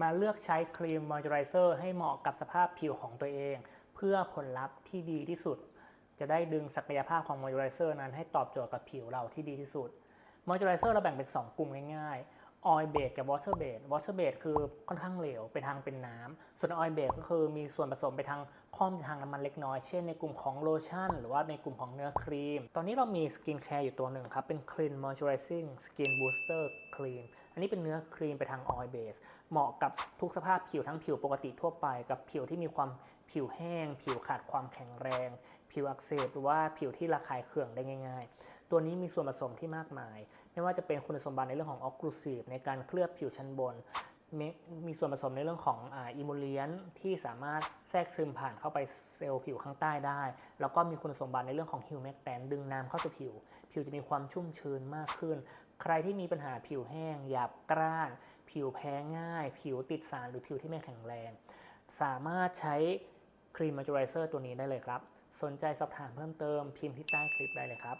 มาเลือกใช้ครีมมอยเจอไรเซอร์ให้เหมาะกับสภาพผิวของตัวเอง เพื่อผลลัพธ์ที่ดีที่สุด จะได้ดึงศักยภาพของมอยเจอไรเซอร์นั้นให้ตอบโจทย์กับผิวเราที่ดีที่สุดมอยเจอไรเซอร์เราแบ่งเป็น 2 กลุ่มง่ายๆ oil base กับ water base water base คือค่อนข้างเหลวไปทางเป็นน้ำส่วน oil base ก็คือมีส่วนผสมไปทางค่อมทางน้ำมันเล็กน้อย เช่นในกลุ่มของโลชั่น หรือว่าในกลุ่มของเนื้อครีม ตอนนี้เรามีสกินแคร์อยู่ตัวหนึ่งครับ เป็น clean moisturizing skin booster cream อันนี้เป็นเนื้อครีมไปทาง oil base เหมาะกับทุกสภาพผิวทั้งผิวปกติทั่วไป กับผิวที่มีความผิวแห้ง ผิวขาดความแข็งแรง ผิวอักเสบหรือว่าผิวที่ระคายเคืองได้ง่าย ๆ ตัวนี้มีส่วนผสมที่มากมาย ไม่ว่าจะเป็นคุณสมบัติในเรื่องของออกลูซีฟในการเคลือบผิวชั้นบนมีมีส่วนผสมในเรื่องของอิมูเลียนที่สามารถแทรกซึมผ่านเข้าไปเซลล์ผิวข้างใต้ได้ แล้วก็มีคุณสมบัติในเรื่องของฮิวแมกแตนดึงน้ำเข้าสู่ผิว ผิวจะมีความชุ่มชื้นมากขึ้น ใครที่มีปัญหาผิวแห้ง หยาบกร้าน ผิวแพ้ง่าย ผิวติดสารหรือผิวที่ไม่แข็งแรง สามารถใช้ครีมมอยเจอไรเซอร์ตัวนี้ได้เลยครับ สนใจสอบถามเพิ่มเติมพิมพ์ที่ใต้คลิปได้เลยครับ